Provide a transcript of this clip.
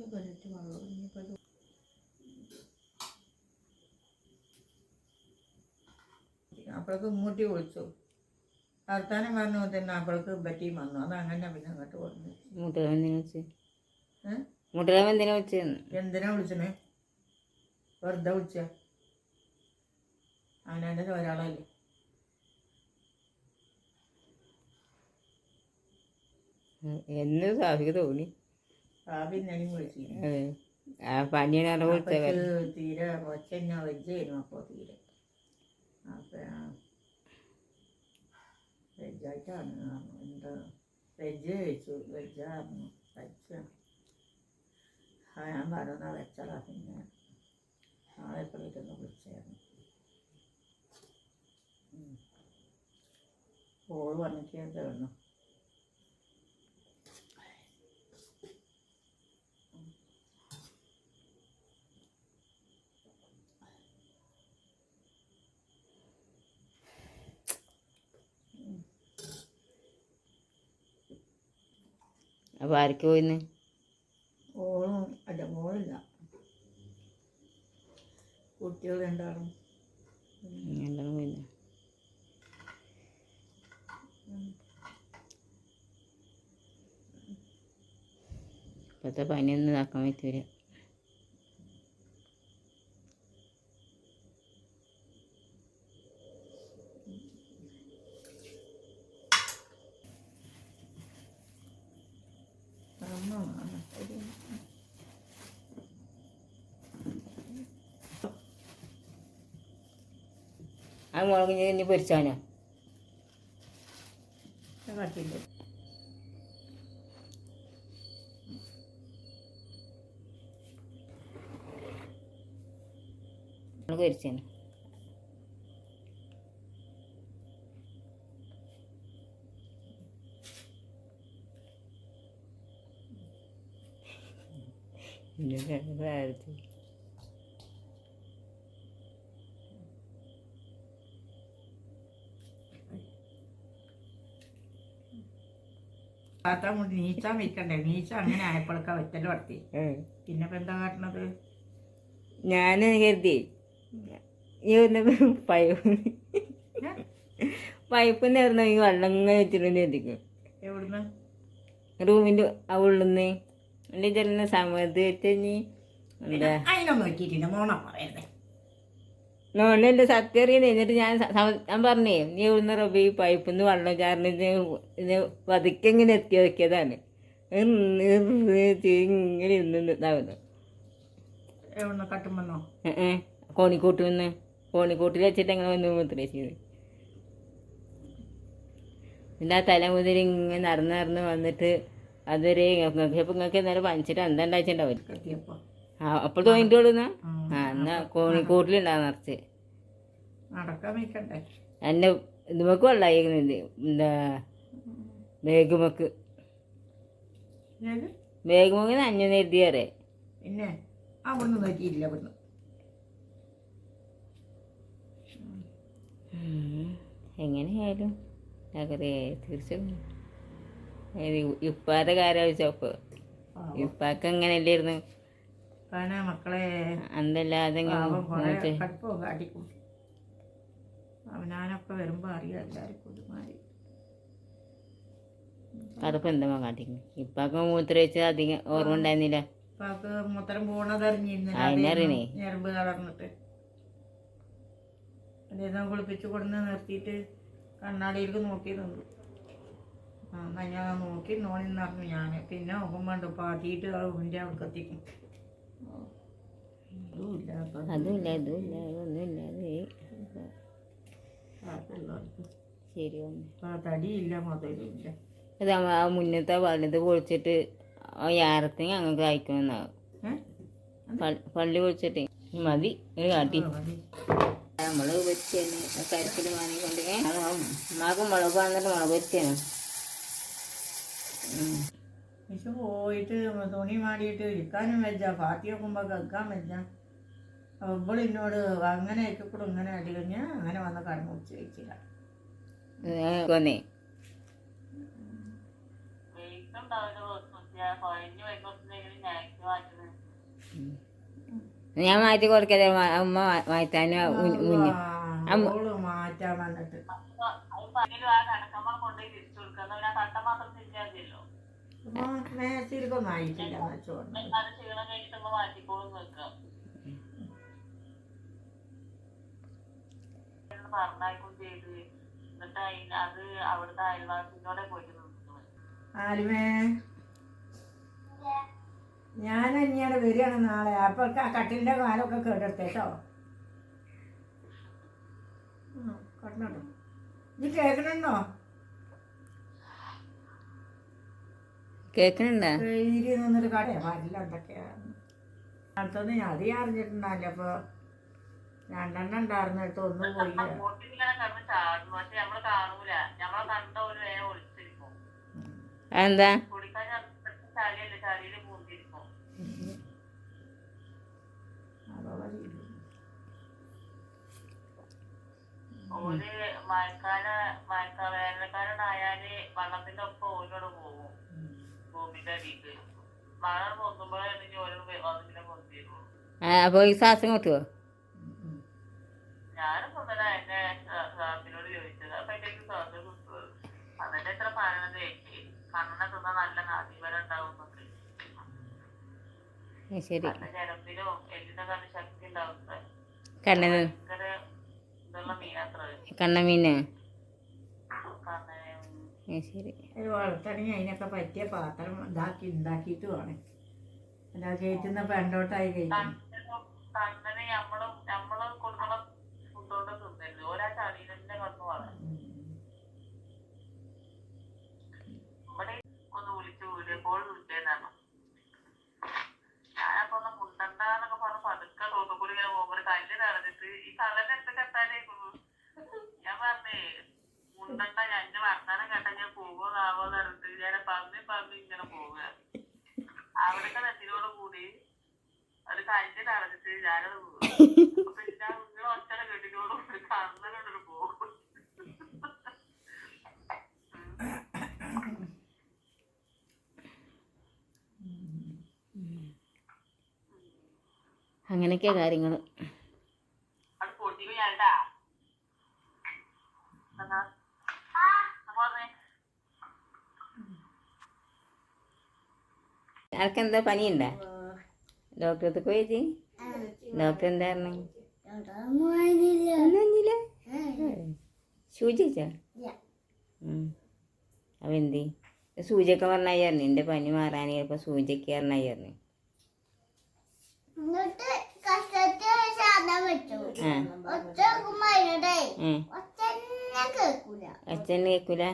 ഇനിയിപ്പോൾ ഇത് അപ്പോഴേക്ക് ഉമ്മൂട്ടി വിളിച്ചു വർത്താനം പറഞ്ഞു തന്നെ അപ്പോഴേക്ക് ബറ്റിയും വന്നു. അത് അങ്ങനെ പിന്നെ അങ്ങോട്ട് പറഞ്ഞു മുട്ടലം എന്തിനാ വെച്ച് എന്തിനാ വെച്ചെന്ന് എന്തിനാ വിളിച്ചണേ വെറുതെ വിളിച്ച? അങ്ങനെ ഒരാളല്ലേ? എന്ന് സാഹിക തോന്നി. ആ പനിയാണ് വിളിച്ചത്. അപ്പക്ക് തീരെ ഒച്ചന്നെ വെജായിരുന്നു അപ്പോൾ തീരെ. അപ്പം വെജായിട്ടാണ് എന്താ വെജ് കഴിച്ചു വെജായിരുന്നു വെച്ച ആ ഞാൻ പറയുന്ന വെച്ചതാ പിന്നെ. നാളെ എപ്പോഴേക്കൊന്ന് വിളിച്ചായിരുന്നു ഉം. ഓൾ ഞാൻ തരണം അപ്പോൾ ആർക്ക് പോയിന്ന്? ഓളും അല്ല മോളില്ല. കുട്ടികൾ രണ്ടാളും. രണ്ടെണ്ണം പോയിന്ന്. ഇപ്പോഴത്തെ പനിയൊന്നും ഇതാക്കാൻ പറ്റൂല അമ്മ ആണ്. ഒരു ആ മുളക് ഇനി പൊരിച്ചാനോ? കട്ടില്ല മുളക് പൊരിച്ചാനോ? പ്രാർത്ഥിച്ചു താത്താൻ കൊണ്ട് നീച്ചാൻ വെക്കണ്ടേ. നീച്ച അങ്ങനെ ആയപ്പോഴൊക്കെ വെറ്റൽ നടത്തി. പിന്നെ ഇപ്പം എന്താ കാട്ടണത്? ഞാൻ കരുതി. ഈ ഒന്ന് പൈപ്പ് നേർന്ന ഈ വെള്ളം ഇങ്ങനെ വെച്ചിട്ടുണ്ട് എത്തിക്കും എവിടുന്ന്? റൂമിന്റെ ഉള്ളിന്ന്. എന്റെ ചെല്ലുന്ന സമയത്ത് വെച്ച് നീ എന്താ? അതിനൊന്നും നോക്കിയിട്ടില്ല മോണ പറയരുതേ നോണല്ലേ സത്യം അറിയുന്നത് എന്നിട്ട് ഞാൻ ഞാൻ പറഞ്ഞേ നീ ഇവിടുന്ന് റബി പൈപ്പിൽ നിന്ന് വെള്ളം ചാറിന് ഇത് പതുക്കെ ഇങ്ങനെ എത്തി നോക്കിയതാണ്. ഇങ്ങനെ ഇരുന്ന് ഇതാവുന്നു കോണിക്കൂട്ടിൽ നിന്ന് കോണിക്കൂട്ടിൽ വെച്ചിട്ട് എങ്ങനെ വന്ന് മുദ്രേച്ചത് പിന്നെ ആ തല മുതൽ ഇങ്ങനെ നടന്ന് നടന്ന് വന്നിട്ട് അതൊരു നിങ്ങൾക്ക് ഇപ്പം നിങ്ങൾക്ക് എന്നാലും പഞ്ചിട്ട് എന്താ ഉണ്ടായിട്ടുണ്ടാവും കെട്ടിയപ്പോ. ആ അപ്പോൾ തോന്നിട്ടുള്ളൂ കൊടുന്ന. ആ എന്നാ കോണിക്കൂട്ടിലുണ്ടാവും നിറച്ച്. എന്നെ ഇതുമക്ക് വെള്ളമായിരിക്കുന്നുണ്ട് എന്താ ബേഗുമക്ക്? ബേഗുമക്ക് നഞ്ഞു നേരിയറേ പിന്നെ അവിടുന്ന് എങ്ങനെയായാലും നഗരേ തീർച്ചയായും ഇപ്പാരുടെ കാര്യം ചോപ്പ് ഇപ്പൊക്കെ എങ്ങനെയല്ലായിരുന്നു കാരണം മക്കളെ കുറെ കടുപ്പവും കാട്ടിക്കും അവനാനൊക്കെ വരുമ്പോ അറിയാം എല്ലാവർക്കും ഇതുമാതിരി. അതിപ്പോ എന്താ കാട്ടിക്കുന്നു ഇപ്പൊക്കെ മൂത്രയിച്ച് അധികം ഓർമ്മ ഉണ്ടായിരുന്നില്ല. ഉപ്പാക്ക് മൂത്രം പോണതറിഞ്ഞിരുന്നു. ഞരമ്പ് കളർന്നിട്ട് അദ്ദേഹം കുളിപ്പിച്ച് കൊടുന്ന് നിർത്തിയിട്ട് കണ്ണാടിയിലേക്ക് നോക്കി നിന്നു. ആ ഞാൻ നോക്കി നോണിന്ന് പറഞ്ഞു ഞാൻ പിന്നെ നോക്കുമ്പോണ്ട് പാത്തിയിട്ട് അതിന്റെ അവിടെ എത്തിക്കും. അതുമില്ല ഇതുമില്ല ബാക്കിയുള്ളവർക്ക് ശരി തടിയില്ല അത് ആ മുന്നത്തെ വലുത് പൊളിച്ചിട്ട് ആ യാറത്തിന് ഞങ്ങൾക്ക് അയക്കണമെന്നാവും പള്ളി- പൊളിച്ചിട്ട്. മതി ഒരു കാട്ടി. ആ, മതി. നമ്മൾ വെച്ച് തന്നെ കരിക്കൽ വാങ്ങിക്കൊണ്ട് ഉമ്മാക്ക് മുളക് വന്നിട്ട് മുളക് വെച്ചാണ് മിസ് പോയിട്ട് തുണി മാടിയിട്ട് ഇരിക്കാനും വെച്ച പാത്തി നോക്കുമ്പോൾ കേൾക്കാൻ വെച്ച അപ്പോൾ എന്നോട് അങ്ങനെ കൂടെ ഇങ്ങനെ അടി കഴിഞ്ഞാൽ അങ്ങനെ വന്ന് കടന്നു വെച്ച് വെച്ചില്ല ഞാൻ മാറ്റി കൊടുക്കല്ലേ അമ്മ മാറ്റാൻ മുന്നേ മാത്രം ഓൾ പറഞ്ഞയക്കും ചെയ്ത്. എന്നിട്ട് അത് അവിടുത്തെ അയൽവാസിനോടെ പോയിട്ട് ആരുമേ ഞാൻ അനിയാണ് വരികയാണ് നാളെ. അപ്പൊ ആ കട്ടിലിന്റെ കാലൊക്കെ കേട്ടെടുത്തേട്ടോ ഇത് കേൾക്കണുണ്ടോ? കേൾക്കണുണ്ടാ പേര് നിന്നൊരു കടയാ പാടില്ല എന്തൊക്കെയാണ് അടുത്തൊന്നും ഞാൻ അറിയാൻ അറിഞ്ഞിട്ടുണ്ടല്ലോ അപ്പൊ രണ്ടെണ്ണം ഉണ്ടായിരുന്നിട്ട് ഒന്നും ഒളിച്ചിരിക്കും. എന്താ. ഓര് മഴക്കാല മഴക്കാല വേനൽക്കാലമായാൽ വെള്ളത്തിന്റെ ഒപ്പം ഓരോട് പോകും. ഭൂമിന്റെ അടിക്ക് മഴ പൊങ്ങുമ്പോഴാണ് ഇനി ഓരോ വന്നിട്ട് പൊന്തിരുള്ളൂ അപ്പോൾ ഈ ശ്വാസം കിട്ടുമോ ഉം. ഞാനും ഇന്നലെ എന്നെ സാറിനോട് ചോദിച്ചത്. അപ്പൊ എന്റെ ശ്വാസം കിട്ടുന്നത് അതിന്റെ എത്ര പറയണത് എനിക്ക് കണ്ണനെ തിന്നാ നല്ല ഉണ്ടാവും ശരി. ഞരമ്പിലോ എല്ലിന്റെ കണ്ണ് ശക്തി ഉണ്ടാവും കണ്ണ ഭയങ്കര ഇതുള്ള മീനാത്ര കണ്ണമീന്. ശരി. അത് വളർത്തണമെങ്കിൽ അതിനൊക്കെ പറ്റിയ പാത്രം ഇതാക്കി ഉണ്ടാക്കിയിട്ട് വേണം കയറ്റുന്ന പെണ്ടോട്ടായി കഴിക്കും കണ്ണന് നമ്മളും നമ്മൾ കൊടുക്കണ ഫുഡോണ്ട് തിന്നരുത് ഓരോ ചളിയിലെ കണ്ണു വേണം ഇവിടെ ഒന്ന് വിളിച്ചു വീഡിയോ കോൾ വിളിച്ചേന്നാണ് ഞാനപ്പോ ഒന്ന് മുണ്ടണ്ടെന്നൊക്കെ പറഞ്ഞ് പതുക്കെ തോന്നുകൂടി ഇങ്ങനെ പോകുമ്പോ ഒരു കല്ല് നടന്നിട്ട് ഈ കള്ളനെ എന്ത് കെട്ടാനേക്കുന്നു ഞാൻ പറഞ്ഞേ മുണ്ടണ്ട ഞാൻ എന്റെ വർത്താനം കേട്ടാ ഞാൻ പോകുമോന്നാവോ പറഞ്ഞിട്ട് ഞാൻ പറഞ്ഞ് പറഞ്ഞ് ഇങ്ങനെ പോവുക. അവിടുത്തെ നെറ്റിനോട് കൂടി ഒരു കല്ല് നടന്നിട്ട് ഞാനത് അപ്പൊ ഞാൻ നിങ്ങൾ ഒറ്റ കെട്ടിനോട് കൂടി അങ്ങനെയൊക്കെയാ കാര്യങ്ങൾ അത് പൊട്ടിക്കും ഞാനിട്ടാ എന്നാ പറഞ്ഞേ ആർക്കെന്താ പനിയുണ്ടാ? ഡോക്ടറെ അടുത്ത് പോയി ഡോക്ടർ എന്താ പറഞ്ഞു അപ്പൊ എന്ത്? എന്തി സൂചിയൊക്കെ പറഞ്ഞായിരുന്നു. എന്റെ പനി മാറാൻ ചിലപ്പോൾ സൂചിയൊക്കെ പറഞ്ഞായിരുന്നു. അച്ഛൻ കേൾക്കൂല.